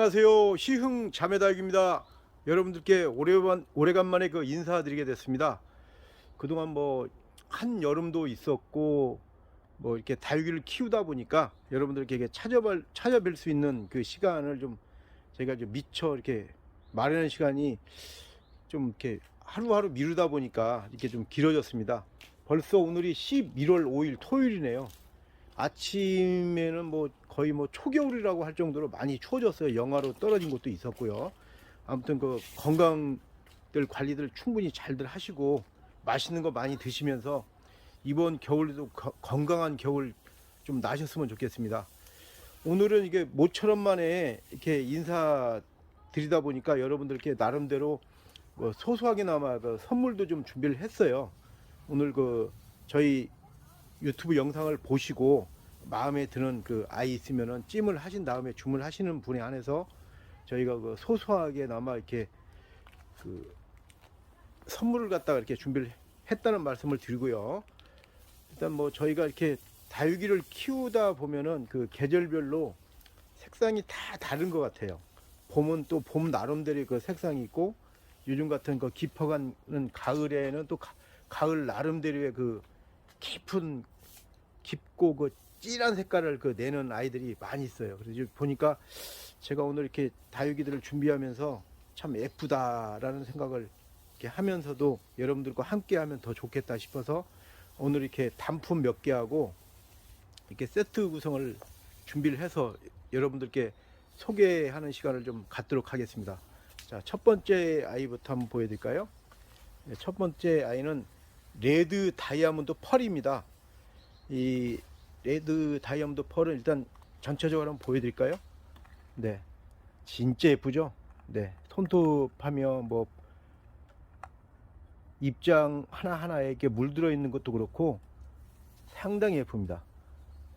안녕하세요. 시흥 자매다육입니다. 여러분들께 오래간, 오래간만에 그 인사드리게 됐습니다. 그동안 뭐 한 여름도 있었고 뭐 이렇게 다육이를 키우다 보니까 여러분들께 찾아뵐, 찾아뵐 수 있는 그 시간을 좀 제가 좀 미처 이렇게 마련한 시간이 좀 이렇게 하루하루 미루다 보니까 이렇게 좀 길어졌습니다. 벌써 오늘이 11월 5일 토요일이네요. 아침에는 뭐 거의 뭐 초겨울이라고 할 정도로 많이 추워졌어요. 영하로 떨어진 곳도 있었고요. 아무튼 그 건강들 관리들 충분히 잘들 하시고 맛있는 거 많이 드시면서 이번 겨울에도 거- 건강한 겨울 좀 나셨으면 좋겠습니다. 오늘은 이게 모처럼 만에 이렇게 인사 드리다 보니까 여러분들께 나름대로 뭐 소소하게나마 그 선물도 좀 준비를 했어요. 오늘 그 저희 유튜브 영상을 보시고 마음에 드는 그 아이 있으면은 찜을 하신 다음에 주문하시는 분에 한해서 저희가 그 소소하게나마 이렇게 그 선물을 갖다가 이렇게 준비를 했다는 말씀을 드리고요. 일단 뭐 저희가 이렇게 다육이를 키우다 보면은 그 계절별로 색상이 다 다른 것 같아요. 봄은 또 봄 나름대로 그 색상이 있고 요즘 같은 그 깊어가는 가을에는 또 가, 가을 나름대로의 그 깊은 깊고 그 진한 색깔을 그 내는 아이들이 많이 있어요. 그래서 보니까 제가 오늘 이렇게 다육이들을 준비하면서 참 예쁘다라는 생각을 이렇게 하면서도 여러분들과 함께 하면 더 좋겠다 싶어서 오늘 이렇게 단품 몇 개 하고 이렇게 세트 구성을 준비를 해서 여러분들께 소개하는 시간을 좀 갖도록 하겠습니다. 자, 첫 번째 아이부터 한번 보여드릴까요? 네, 첫 번째 아이는 레드 다이아몬드 펄입니다. 이 레드 다이아몬드 펄은 일단 전체적으로 한번 보여드릴까요? 네, 진짜 예쁘죠? 네, 손톱하며 뭐 입장 하나 하나에 이렇게 물들어 있는 것도 그렇고 상당히 예쁩니다.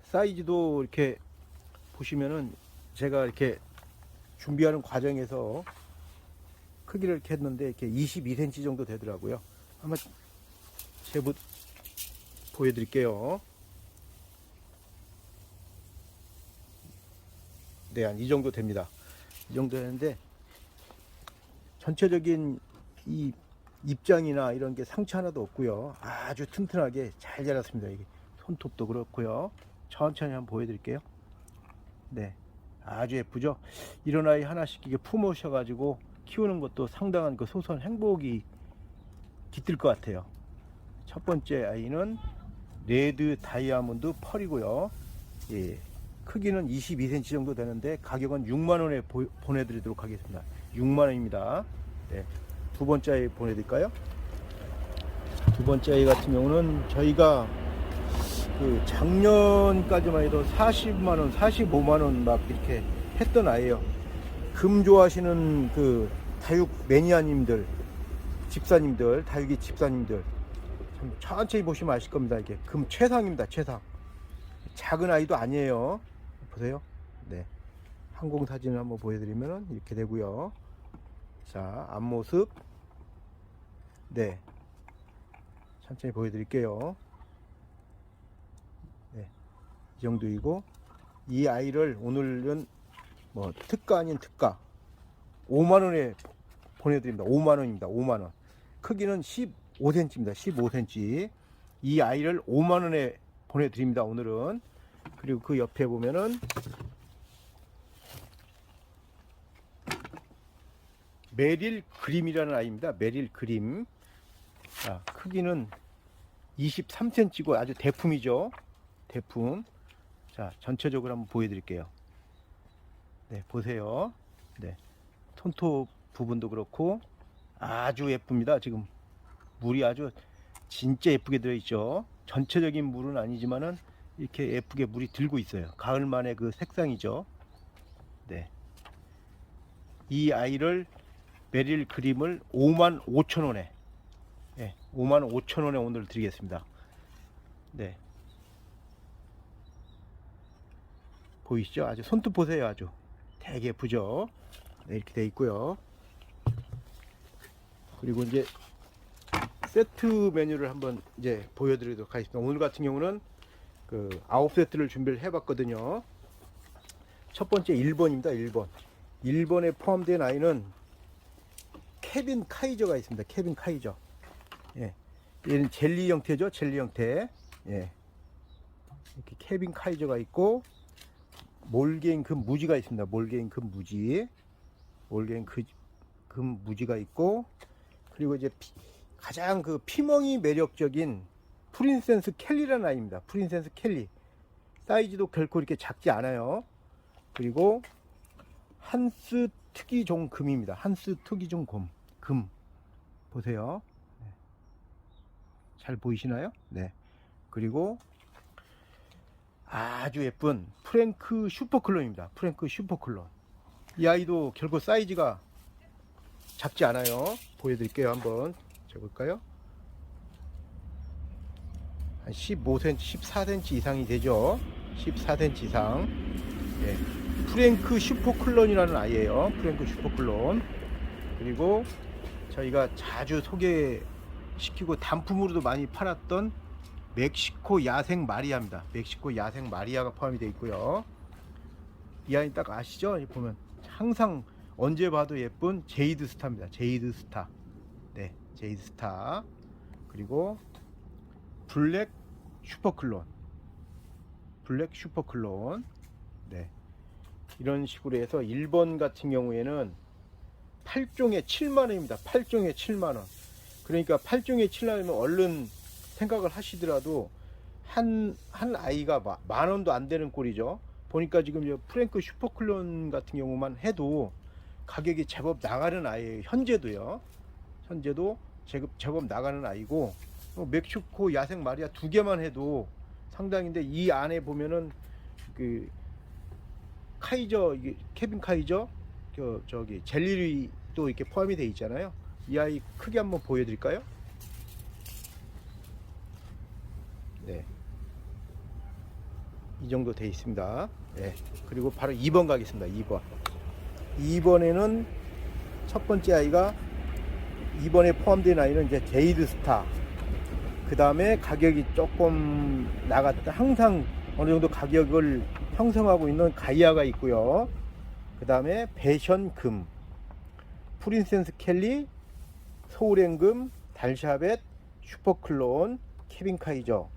사이즈도 이렇게 보시면은 제가 이렇게 준비하는 과정에서 크기를 이렇게 했는데 이렇게 22cm 정도 되더라고요. 한번 제부 보여드릴게요. 네, 한 이 정도 됩니다. 이 정도 되는데 전체적인 이 입장이나 이런 게 상처 하나도 없고요. 아주 튼튼하게 잘 자랐습니다. 이게 손톱도 그렇고요. 천천히 한번 보여드릴게요. 네, 아주 예쁘죠. 이런 아이 하나씩 이게 품으셔가지고 키우는 것도 상당한 그 소소한 행복이 깃들 것 같아요. 첫 번째 아이는 레드 다이아몬드 펄이고요. 예, 크기는 22cm 정도 되는데 가격은 6만 원에 보, 보내드리도록 하겠습니다. 6만 원입니다. 네, 두 번째 아이 보내드릴까요? 두 번째 아이 같은 경우는 저희가 그 작년까지만 해도 40만 원, 45만 원 막 이렇게 했던 아이예요. 금 좋아하시는 그 다육 매니아님들, 집사님들, 다육이 집사님들 참 천천히 보시면 아실 겁니다. 이게 금 최상입니다. 최상. 작은 아이도 아니에요. 보세요. 네. 항공 사진을 한번 보여드리면 이렇게 되고요. 자, 앞모습. 네. 천천히 보여드릴게요. 네. 이 정도이고, 이 아이를 오늘은 뭐 특가 아닌 특가 5만원에 보내드립니다. 5만원입니다. 5만원. 크기는 15cm입니다. 15cm. 이 아이를 5만원에 보내드립니다. 오늘은. 그리고 그 옆에 보면은 메릴 그림이라는 아이입니다. 메릴 그림. 자, 크기는 23cm고 아주 대품이죠. 대품. 자, 전체적으로 한번 보여드릴게요. 네, 보세요. 네. 손톱 부분도 그렇고 아주 예쁩니다. 지금 물이 아주 진짜 예쁘게 들어있죠. 전체적인 물은 아니지만은 이렇게 예쁘게 물이 들고 있어요. 가을만의 그 색상이죠. 네. 이 아이를 메릴 그림을 5만 5천 원에 네, 5만 5천 원에 오늘 드리겠습니다. 네. 보이시죠? 아주 손톱 보세요. 아주 되게 예쁘죠? 네, 이렇게 돼 있고요. 그리고 이제 세트 메뉴를 한번 이제 보여드리도록 하겠습니다. 오늘 같은 경우는 그 아홉 세트를 준비를 해봤거든요. 첫 번째 1번입니다. 1번. 1번에 포함된 아이는 케빈 카이저가 있습니다. 케빈 카이저. 예. 얘는 젤리 형태죠. 젤리 형태. 예. 이렇게 케빈 카이저가 있고 몰개인 금 무지가 있습니다. 몰개인 금 무지. 몰개인 그, 금 무지가 있고 그리고 이제 피- 가장 그 피멍이 매력적인 프린센스 켈리라는 아이입니다. 프린센스 켈리. 사이즈도 결코 이렇게 작지 않아요. 그리고 한스 특이종 금입니다. 한스 특이종 금. 금. 보세요. 네. 잘 보이시나요? 네. 그리고 아주 예쁜 프랭크 슈퍼클론입니다. 프랭크 슈퍼클론. 이 아이도 결코 사이즈가 작지 않아요. 보여드릴게요. 한번 재볼까요? 한 15cm, 14cm 이상이 되죠. 14cm 이상. 예. 프랭크 슈퍼클론이라는 아이예요. 프랭크 슈퍼클론. 그리고 저희가 자주 소개시키고 단품으로도 많이 팔았던 멕시코 야생 마리아입니다. 멕시코 야생 마리아가 포함이 되어 있고요. 이 아이 딱 아시죠? 이 보면 항상 언제 봐도 예쁜 제이드 스타입니다. 제이드 스타. 네, 제이드 스타. 그리고 블랙 슈퍼클론. 블랙 슈퍼클론. 네. 이런 식으로 해서 1번 같은 경우에는 8종에 7만원입니다. 8종에 7만원. 그러니까 8종에 7만원이면 얼른 생각을 하시더라도 한, 한 아이가 마- 만 원도 안 되는 꼴이죠. 보니까 지금 저 프랭크 슈퍼클론 같은 경우만 해도 가격이 제법 나가는 아이예요. 현재도요. 현재도 제법, 제법 나가는 아이고 어, 멕시코 야생 마리아 두 개만 해도 상당인데 이 안에 보면은 그 카이저 이게 케빈 카이저 저 저기 젤리도 이렇게 포함이 돼 있잖아요. 이 아이 크게 한번 보여드릴까요? 네. 이 정도 돼 있습니다. 네. 그리고 바로 2번 가겠습니다. 2번. 2번에는 첫 번째 아이가 2번에 포함된 아이는 이제 제이드 스타. 그 다음에 가격이 조금 나갔다. 항상 어느 정도 가격을 형성하고 있는 가이아가 있고요. 그 다음에 배션 금, 프린센스 켈리, 소울행금, 달샤벳, 슈퍼클론, 케빈 카이저,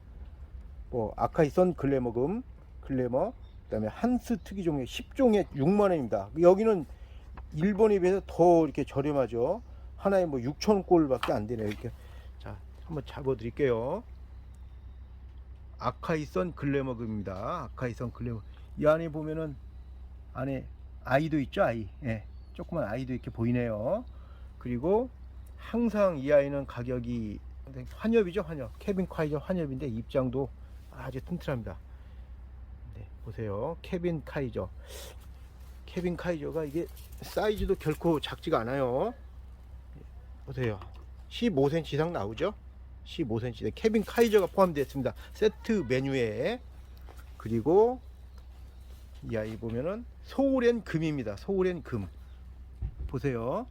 뭐 아카이선 글래머금, 글래머, 그 다음에 한스 특이종의 10종에 6만 원입니다. 여기는 일본에 비해서 더 이렇게 저렴하죠. 하나에 뭐 6천 꼴밖에 안 되네요. 이렇게 자 한번 잡아드릴게요. 아카이선 글래머금입니다. 아카이선 글래머. 이 안에 보면은 안에 아이도 있죠, 아이. 예, 조그만 아이도 이렇게 보이네요. 그리고 항상 이 아이는 가격이 환엽이죠, 환엽. 케빈 카이저 환엽인데 입장도 아주 튼튼합니다. 네, 보세요. 케빈 카이저. 케빈 카이저가 이게 사이즈도 결코 작지가 않아요. 보세요. 15cm 이상 나오죠? 15cm. 케빈 카이저가 포함되어 있습니다. 세트 메뉴에. 그리고 이 아이 보면은 소울엔 금입니다. 소울엔 금. 보세요.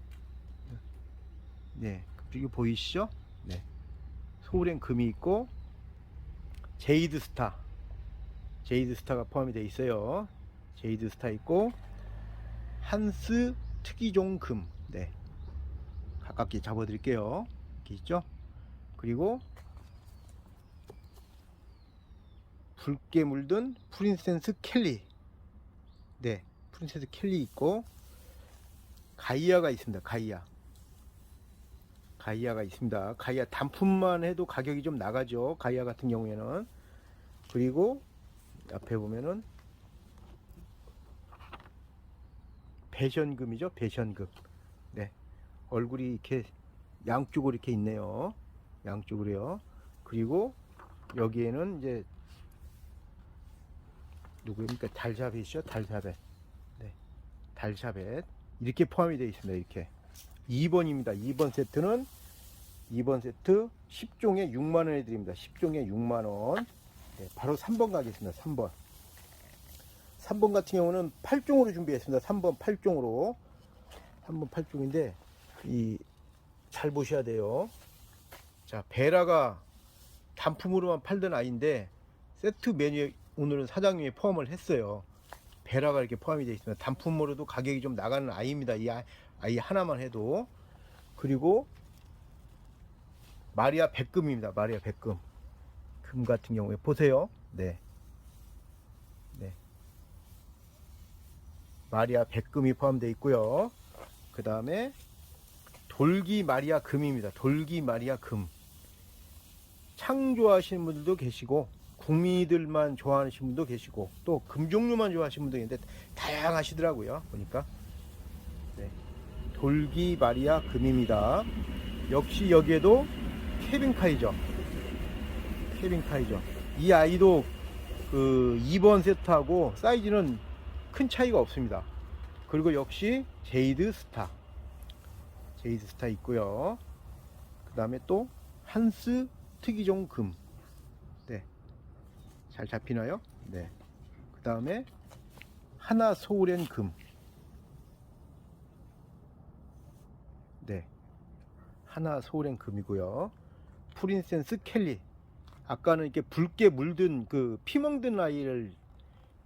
네. 이거 보이시죠? 네. 소울엔 금이 있고 제이드 스타. 제이드 스타가 포함이 되어 있어요. 제이드 스타 있고 한스 특이종 금. 네. 가깝게 잡아 드릴게요. 이렇게 있죠? 그리고 붉게 물든 프린센스 켈리. 네. 프린세스 켈리 있고 가이아가 있습니다. 가이아. 가이아가 있습니다. 가이아 단품만 해도 가격이 좀 나가죠. 가이아 같은 경우에는. 그리고 앞에 보면은 배션금이죠. 배션금. 네. 얼굴이 이렇게 양쪽으로 이렇게 있네요. 양쪽으로요. 그리고 여기에는 이제 누구입니까? 달샤벳이죠. 달샤벳. 네. 달샤벳. 이렇게 포함이 되어 있습니다. 이렇게. 2번입니다. 2번 세트는 2번 세트 10종에 6만 원에 드립니다. 10종에 6만 원. 네, 바로 3번 가겠습니다. 3번. 3번 같은 경우는 8종으로 준비했습니다. 3번 8종으로. 3번 8종인데 이 잘 보셔야 돼요. 자, 베라가 단품으로만 팔던 아이인데 세트 메뉴에 오늘은 사장님이 포함을 했어요. 베라가 이렇게 포함이 되어 있습니다. 단품으로도 가격이 좀 나가는 아이입니다. 이 아이, 하나만 해도 그리고 마리아 백금입니다. 마리아 백금 금 같은 경우에 보세요. 네, 네. 마리아 백금이 포함되어 있고요. 그 다음에 돌기 마리아 금입니다. 돌기 마리아 금. 창 좋아하시는 분들도 계시고 구미들만 좋아하시는 분도 계시고 또 금 종류만 좋아하시는 분도 있는데 다양하시더라고요. 보니까 네. 돌기 마리아 금입니다. 역시 여기에도 케빈 카이저. 케빈 카이저. 이 아이도 그 2번 세트하고 사이즈는 큰 차이가 없습니다. 그리고 역시 제이드 스타. 제이드 스타 있고요. 그 다음에 또 한스 특이종 금. 네. 잘 잡히나요? 네. 그 다음에 하나 소울엔 금. 네. 하나 소울엔 금이고요. 프린센스 켈리. 아까는 이렇게 붉게 물든 그 피멍든 아이를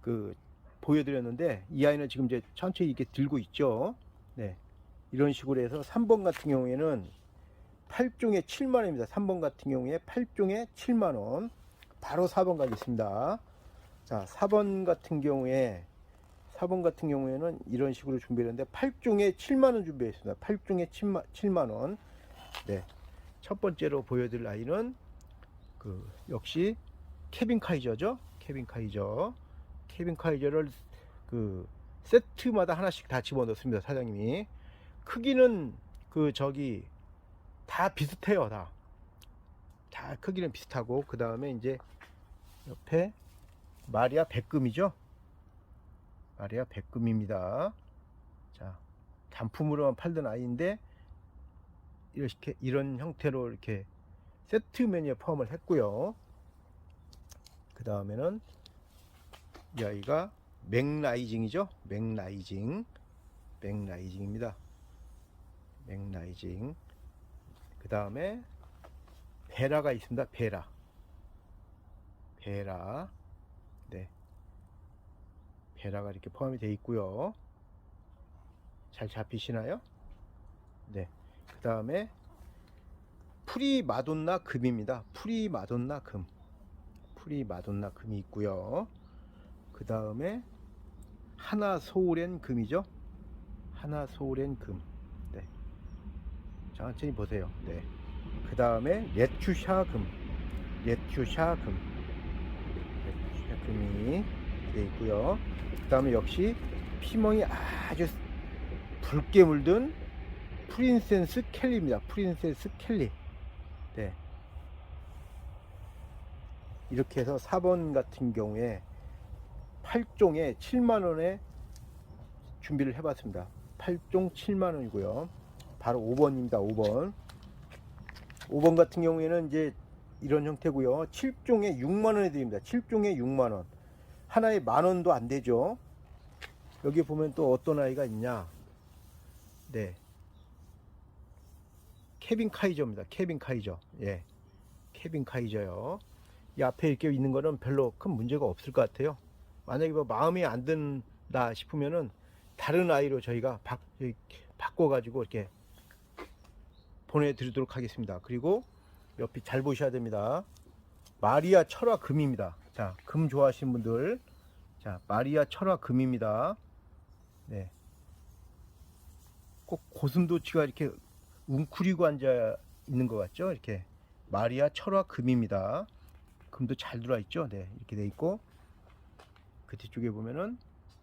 그 보여드렸는데 이 아이는 지금 이제 천천히 이렇게 들고 있죠. 네. 이런 식으로 해서 3번 같은 경우에는 8종에 7만원입니다. 3번 같은 경우에 8종에 7만원. 바로 4번 가겠습니다. 자, 4번 같은 경우에 4번 같은 경우에는 이런 식으로 준비했는데 8종에 7만원 준비했습니다. 8종에 7만, 7만원. 네. 첫 번째로 보여드릴 아이는 그 역시 케빈 카이저죠. 케빈 카이저. 케빈 카이저를 그 세트마다 하나씩 다 집어넣습니다. 사장님이. 크기는 그 저기 다 비슷해요. 다. 다 크기는 비슷하고 그 다음에 이제 옆에 마리아 백금이죠. 마리아 백금입니다. 자 단품으로만 팔던 아이인데 이렇게 이런 형태로 이렇게 세트 메뉴에 포함을 했고요. 그 다음에는 이 아이가 맥라이징이죠. 맥라이징, 맥라이징입니다. 맥라이징. 그 다음에 베라가 있습니다. 베라. 베라. 네. 베라가 이렇게 포함이 되어 있고요. 잘 잡히시나요? 네. 그 다음에 프리 마돈나 금입니다. 프리 마돈나 금. 프리 마돈나 금이 있고요. 그 다음에 하나 소울엔 금이죠. 하나 소울엔 금. 네. 천천히 보세요. 네. 그 다음에 레튜샤 금. 레튜샤 금. 레튜샤 금이 되어 있고요. 그 다음에 역시 피멍이 아주 붉게 물든 프린센스 켈리입니다. 프린센스 켈리. 네. 이렇게 해서 4번 같은 경우에 8종에 7만원에 준비를 해봤습니다. 8종 7만원이고요. 바로 5번입니다. 5번. 5번 같은 경우에는 이제 이런 형태고요. 7종에 6만 원에 드립니다. 7종에 6만 원. 하나에 만 원도 안 되죠. 여기 보면 또 어떤 아이가 있냐. 네. 케빈 카이저입니다. 케빈 카이저. 예. 케빈 카이저요. 이 앞에 이렇게 있는 거는 별로 큰 문제가 없을 것 같아요. 만약에 뭐 마음에 안 든다 싶으면은 다른 아이로 저희가 바, 바꿔가지고 이렇게 보내드리도록 하겠습니다. 그리고 옆이 잘 보셔야 됩니다. 마리아 철화 금입니다. 자, 금 좋아하시는 분들. 자, 마리아 철화 금입니다. 네. 꼭 고슴도치가 이렇게 웅크리고 앉아 있는 것 같죠? 이렇게 마리아 철화 금입니다. 금도 잘 들어와 있죠? 네, 이렇게 돼 있고 그 뒤쪽에 보면은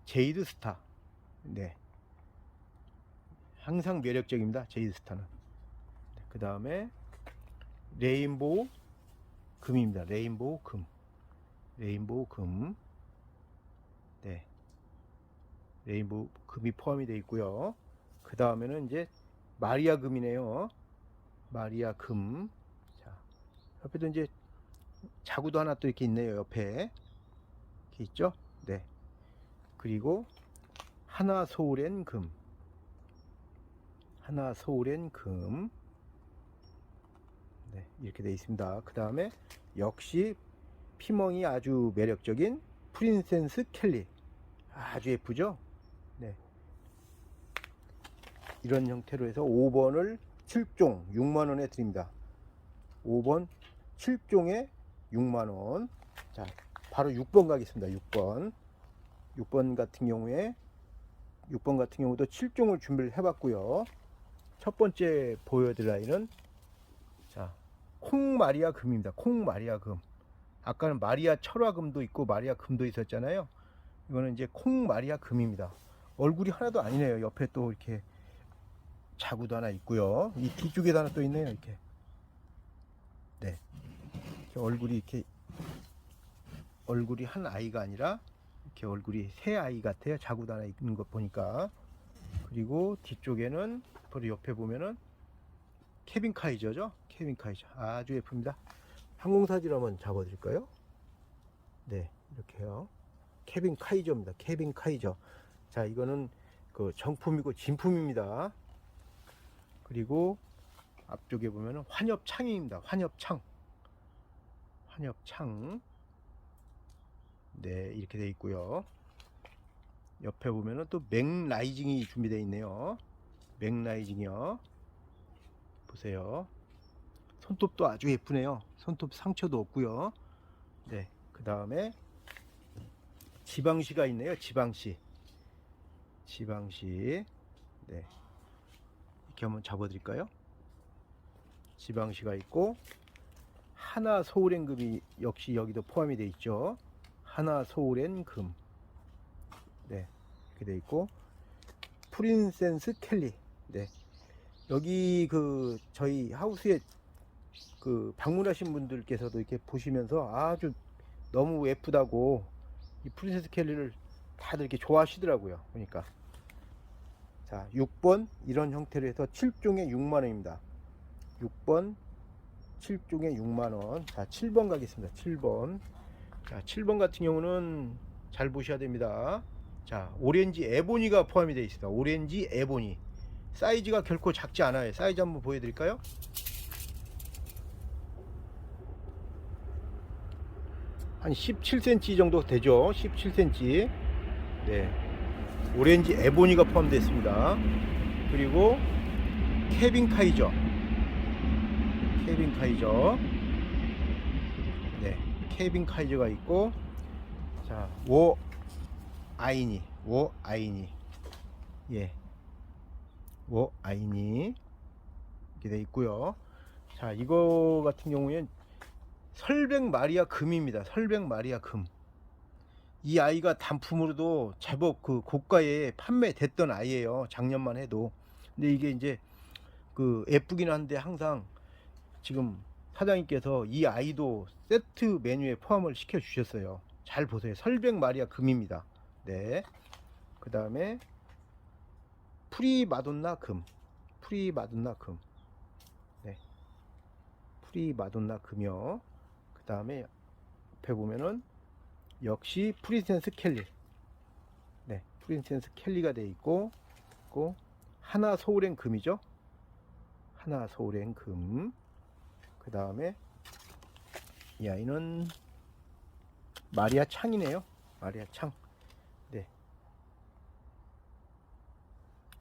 제이드 스타. 네. 항상 매력적입니다. 제이드 스타는. 그 다음에 레인보우 금입니다. 레인보우 금. 레인보우 금. 네. 레인보우 금이 포함이 되어 있고요. 그 다음에는 이제 마리아 금이네요. 마리아 금. 자, 옆에도 이제 자구도 하나 또 이렇게 있네요. 옆에. 이렇게 있죠? 네. 그리고 하나 소울엔 금. 하나 소울엔 금. 네, 이렇게 되어 있습니다. 그 다음에 역시 피멍이 아주 매력적인 프린센스 켈리. 아주 예쁘죠? 네. 이런 형태로 해서 5번을 7종 6만원에 드립니다. 5번 7종에 6만원. 자, 바로 6번 가겠습니다. 6번. 6번 같은 경우에 6번 같은 경우도 7종을 준비를 해봤고요. 첫 번째 보여드릴 자, 콩마리아 금입니다. 콩마리아 금. 아까는 마리아 철화금도 있고 마리아 금도 있었잖아요. 이거는 이제 콩마리아 금입니다. 얼굴이 하나도 아니네요. 옆에 또 이렇게 자구도 하나 있고요. 이 뒤쪽에도 하나 또 있네요. 이렇게. 네. 이렇게 얼굴이 이렇게 얼굴이 한 아이가 아니라 이렇게 얼굴이 세 아이 같아요. 자구도 하나 있는 것 보니까. 그리고 뒤쪽에는 바로 옆에 보면은 케빈 카이저죠. 케빈 카이저. 아주 예쁩니다. 항공사진 한번 잡아드릴까요? 네, 이렇게요. 케빈 카이저입니다. 케빈 카이저. 자, 이거는 그 정품이고 진품입니다. 그리고 앞쪽에 보면은 환엽창입니다. 환엽창. 환엽창. 네, 이렇게 돼 있고요. 옆에 보면은 또 맥라이징이 준비되어 있네요. 맥라이징이요. 보세요. 손톱도 아주 예쁘네요. 손톱 상처도 없고요. 네, 그 다음에 지방시가 있네요. 지방시. 지방시. 네. 이렇게 한번 잡아드릴까요? 지방시가 있고 하나 소울엔금이 역시 여기도 포함이 되어 있죠. 하나 소울엔금. 네, 이렇게 되어 있고 프린센스 켈리. 네. 여기 그 저희 하우스에 그 방문하신 분들께서도 이렇게 보시면서 아주 너무 예쁘다고 이 프린세스 켈리를 다들 이렇게 좋아하시더라고요. 그러니까 자 6번 이런 형태로 해서 7종에 6만원입니다. 6번 7종에 6만원 자 7번 가겠습니다. 7번 자 7번 같은 경우는 잘 보셔야 됩니다. 자 오렌지 에보니가 포함이 되어 있습니다. 오렌지 에보니 사이즈가 결코 작지 않아요. 사이즈 한번 보여드릴까요? 한 17cm 정도 되죠. 17cm. 네. 오렌지 에보니가 포함되어 있습니다. 그리고 케빈 카이저. 케빈 카이저. 네. 케빈 카이저가 있고 자, 워 아이니. 워 아이니. 예. 워 아이니. 이렇게 돼 있고요. 자, 이거 같은 경우엔 설백 마리아 금입니다. 설백 마리아 금. 이 아이가 단품으로도 제법 그 고가에 판매됐던 아이예요. 작년만 해도. 근데 이게 이제 그 예쁘긴 한데 항상 지금 사장님께서 이 아이도 세트 메뉴에 포함을 시켜 주셨어요. 잘 보세요. 설백 마리아 금입니다. 네. 그 다음에 프리 마돈나 금. 프리 마돈나 금. 네. 프리 마돈나 금이요. 그 다음에 옆에 보면은 역시 프린센스 켈리 네 프린센스 켈리가 돼 있고 있고 하나 소울엔 금이죠 하나 소울엔 금그 다음에 이 아이는 마리아 창이네요 마리아 창 네.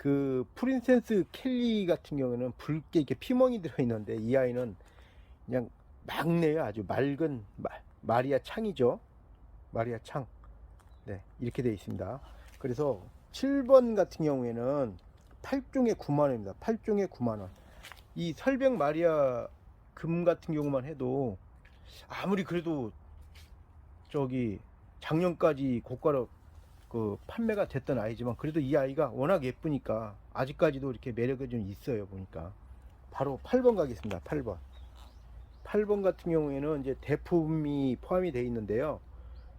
그 프린센스 켈리 같은 경우는 붉게 이렇게 피멍이 들어있는데 이 아이는 그냥 막내요. 아주 맑은 마, 마리아 창이죠. 마리아 창. 네, 이렇게 되어 있습니다. 그래서 7번 같은 경우에는 8종에 9만원입니다. 8종에 9만원. 이 설백 마리아 금 같은 경우만 해도 아무리 그래도 저기 작년까지 고가로 그 판매가 됐던 아이지만 그래도 이 아이가 워낙 예쁘니까 아직까지도 이렇게 매력이 좀 있어요 보니까 바로 8번 가겠습니다 8번 8번 같은 경우에는 이제 대품이 포함이 되어 있는데요.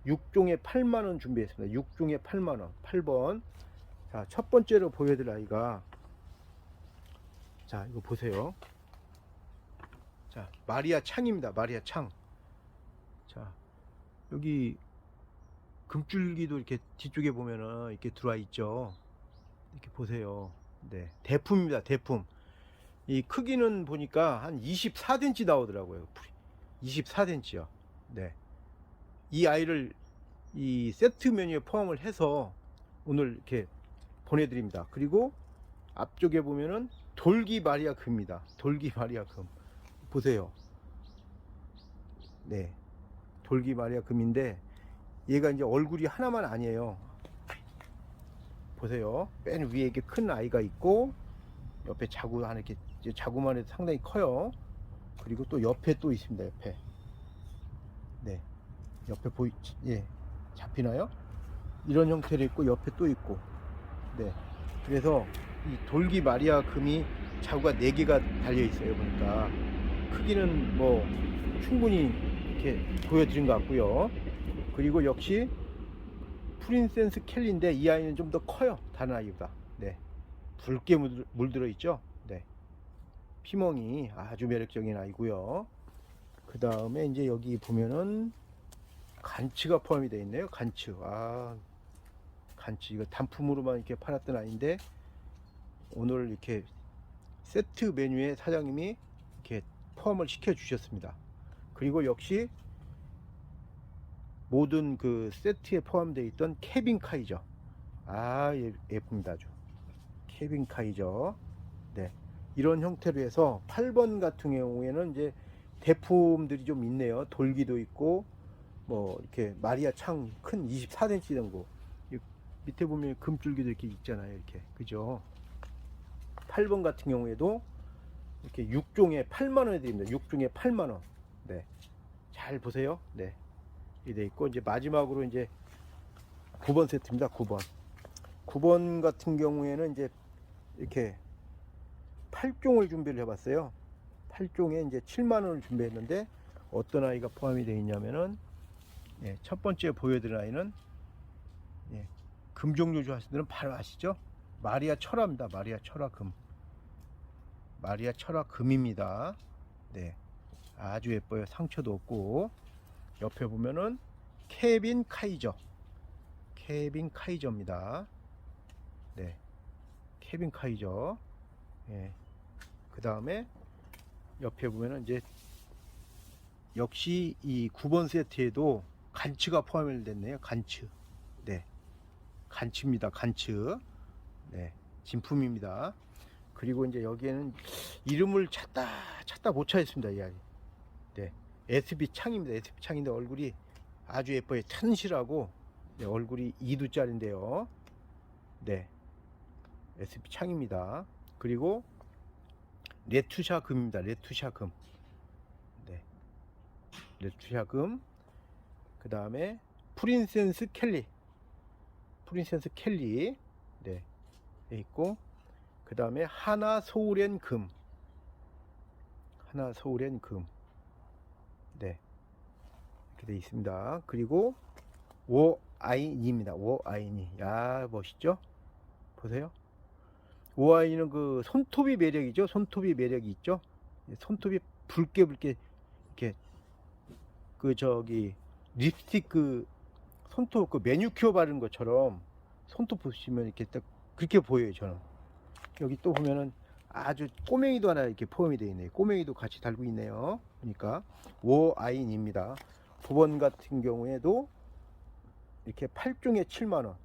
6종에 8만원 준비했습니다. 6종에 8만원. 8번. 자, 첫 번째로 보여드릴 아이가, 자, 이거 보세요. 자, 마리아 창입니다. 마리아 창. 자, 여기 금줄기도 이렇게 뒤쪽에 보면은 이렇게 들어와 있죠. 이렇게 보세요. 네. 대품입니다. 대품. 이 크기는 보니까 한 24cm 나오더라고요. 24cm요. 네. 이 아이를 이 세트 메뉴에 포함을 해서 오늘 이렇게 보내드립니다. 그리고 앞쪽에 보면은 돌기 마리아 금입니다. 돌기 마리아 금 보세요. 네, 돌기 마리아 금인데 얘가 이제 얼굴이 하나만 아니에요. 보세요. 맨 위에 이렇게 큰 아이가 있고 옆에 자구 하나 이렇게 자구만 해도 상당히 커요. 그리고 또 옆에 또 있습니다. 옆에. 네. 옆에 보이 예. 잡히나요? 이런 형태로 있고 옆에 또 있고. 네. 그래서 이 돌기 마리아 금이 자구가 4개가 달려 있어요. 보니까 크기는 뭐 충분히 이렇게 보여드린 것 같고요. 그리고 역시 프린센스 켈리인데 이 아이는 좀 더 커요. 다른 아이보다. 네. 붉게 물- 물들어 있죠. 네. 피멍이 아주 매력적인 아이고요. 그 다음에 이제 여기 보면은 간츠가 포함이 되어 있네요. 간츠. 아, 간츠 이거 단품으로만 이렇게 팔았던 아이인데 오늘 이렇게 세트 메뉴에 사장님이 이렇게 포함을 시켜 주셨습니다. 그리고 역시 모든 그 세트에 포함되어 있던 케빈 카이저. 아, 예- 예쁩니다. 아주. 케빈 카이저. 네. 이런 형태로 해서 8번 같은 경우에는 이제 대품들이 좀 있네요. 돌기도 있고, 뭐, 이렇게 마리아 창 큰 24cm 정도. 이 밑에 보면 금줄기도 이렇게 있잖아요. 이렇게. 그죠? 8번 같은 경우에도 이렇게 6종에 8만원에 드립니다. 6종에 8만원. 네. 잘 보세요. 네. 이돼 있고, 이제 마지막으로 이제 9번 세트입니다. 9번. 9번 같은 경우에는 이제 이렇게 8종을 준비를 해봤어요. 8종에 이제 7만 원을 준비했는데 어떤 아이가 포함이 되어 있냐면은 예, 첫 번째 보여드린 아이는 예, 금종류 좋아하시는 분들은 바로 아시죠? 마리아 철화입니다. 마리아 철화 금. 마리아 철화 금입니다. 네, 아주 예뻐요. 상처도 없고 옆에 보면은 케빈 카이저. 케빈 카이저입니다. 네, 케빈 카이저. 예. 그 다음에 옆에 보면은 이제 역시 이 9번 세트에도 간츠가 포함이 됐네요. 간츠. 네. 간츠입니다. 간츠. 네. 진품입니다. 그리고 이제 여기에는 이름을 찾다 찾다 못 찾았습니다. 이 아이. 네. SB 창입니다. SB 창인데 얼굴이 아주 예뻐요. 튼실하고 네, 얼굴이 2두짜리인데요. 네. SB 창입니다. 그리고 레투샤 금입니다. 레투샤 금. 네. 레투샤 금. 그 다음에 프린센스 켈리. 프린센스 켈리. 네. 돼 있고. 그 다음에 하나 소울엔 금. 하나 소울엔 금. 네. 이렇게 돼 있습니다. 그리고 워아이니입니다. 워아이니. 야, 멋있죠? 보세요. 오아이는 그 손톱이 매력이죠. 손톱이 매력이 있죠. 예, 손톱이 붉게 붉게 이렇게 그 저기 립스틱 그 손톱 그 매니큐어 바른 것처럼 손톱 보시면 이렇게 딱 그렇게 보여요. 저는 여기 또 보면은 아주 꼬맹이도 하나 이렇게 포함이 되어 있네요. 꼬맹이도 같이 달고 있네요. 그러니까 오아인입니다. 9번 같은 경우에도 이렇게 8종에 7만 원.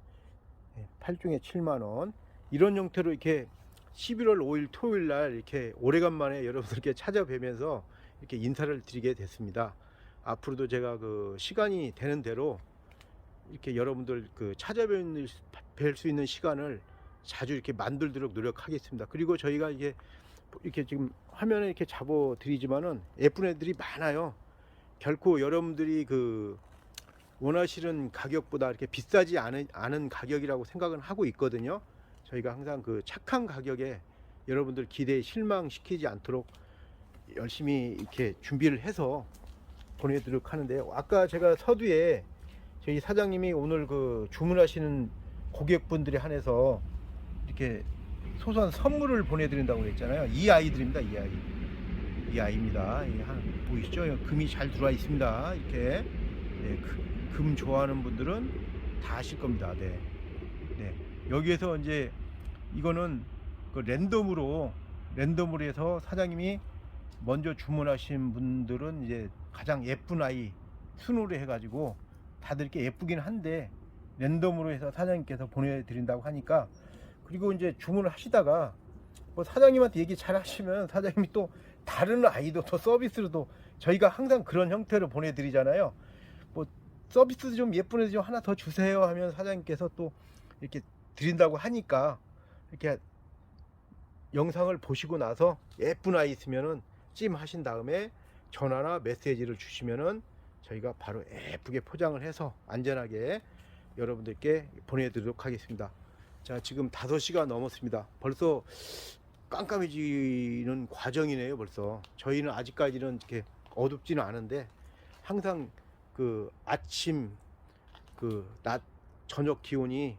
8종에 7만 원. 이런 형태로 이렇게 11월 5일 토요일 날 이렇게 오래간만에 여러분들께 찾아뵈면서 이렇게 인사를 드리게 됐습니다. 앞으로도 제가 그 시간이 되는 대로 이렇게 여러분들 그 찾아뵐 수 있는 시간을 자주 이렇게 만들도록 노력하겠습니다. 그리고 저희가 이게 이렇게 지금 화면에 이렇게 잡아 드리지만은 예쁜 애들이 많아요. 결코 여러분들이 그 원하시는 가격보다 이렇게 비싸지 않은, 않은 가격이라고 생각은 하고 있거든요. 저희가 항상 그 착한 가격에 여러분들 기대에 실망시키지 않도록 열심히 이렇게 준비를 해서 보내드리도록 하는데요. 아까 제가 서두에 저희 사장님이 오늘 그 주문하시는 고객분들에 한해서 이렇게 소소한 선물을 보내드린다고 그랬잖아요. 이 아이들입니다. 이 아이. 이 아이입니다. 이 한, 보이시죠? 금이 잘 들어와 있습니다. 이렇게. 네, 금, 금 좋아하는 분들은 다 아실 겁니다. 네. 네. 여기에서 이제 이거는 그 랜덤으로 랜덤으로 해서 사장님이 먼저 주문하신 분들은 이제 가장 예쁜 아이 순으로 해가지고 다들 이렇게 예쁘긴 한데 랜덤으로 해서 사장님께서 보내드린다고 하니까 그리고 이제 주문을 하시다가 뭐 사장님한테 얘기 잘 하시면 사장님이 또 다른 아이도 또 서비스로도 저희가 항상 그런 형태로 보내드리잖아요. 뭐 서비스 좀 예쁜 애좀 하나 더 주세요 하면 사장님께서 또 이렇게 드린다고 하니까 이렇게 영상을 보시고 나서 예쁜 아이 있으면은 찜 하신 다음에 전화나 메시지를 주시면은 저희가 바로 예쁘게 포장을 해서 안전하게 여러분들께 보내드리도록 하겠습니다. 자, 지금 5시가 넘었습니다. 벌써 깜깜해지는 과정이네요, 벌써. 저희는 아직까지는 이렇게 어둡지는 않은데 항상 그 아침 그 낮 저녁 기온이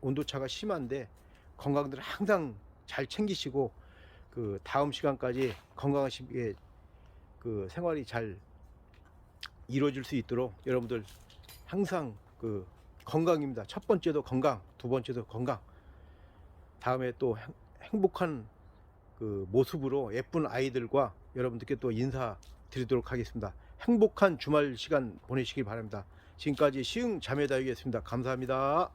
온도차가 심한데 건강들 항상 잘 챙기시고 그 다음 시간까지 건강하시게 그 생활이 잘 이루어질 수 있도록 여러분들 항상 그 건강입니다. 첫 번째도 건강, 두 번째도 건강. 다음에 또 행- 행복한 그 모습으로 예쁜 아이들과 여러분들께 또 인사 드리도록 하겠습니다. 행복한 주말 시간 보내시길 바랍니다. 지금까지 시흥 자매다육이었습니다. 감사합니다.